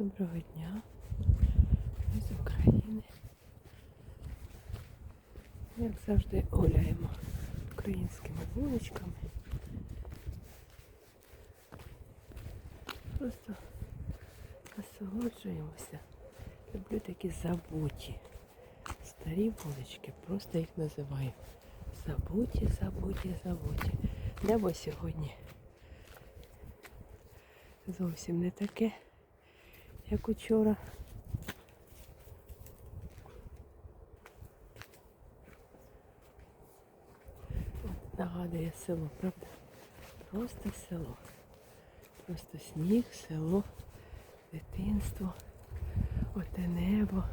Доброго дня. Ми з України. Як завжди гуляємо українськими вуличками. Просто насолоджуємося. Люблю такі забуті. Старі вулички, просто їх називаю. Забуті, забуті, забуті. Небо сьогодні зовсім не таке, як учора. Нагадує село, правда? Просто село. Просто сніг, село, дитинство, оте небо.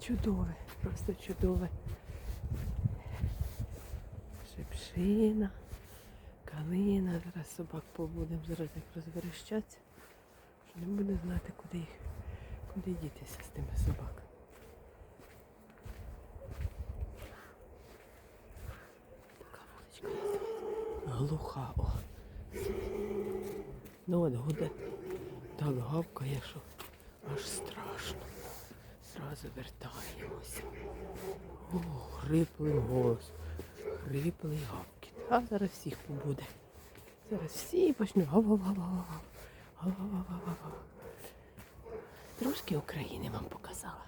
Чудове, просто чудове. Шипшина, калина. Зараз собак побудемо, зараз як розверещаться, не буду знати, куди їх, куди дітися з тими собаками. Така вуличка глуха. О. Ну от гуде так гавкає, що аж страшно. Зразу вертаємося. О, хриплий голос, хриплий гавкіт. А зараз всіх побуде. Зараз всі почнуть гав-гав-гав-гав. Трошки України вам показала.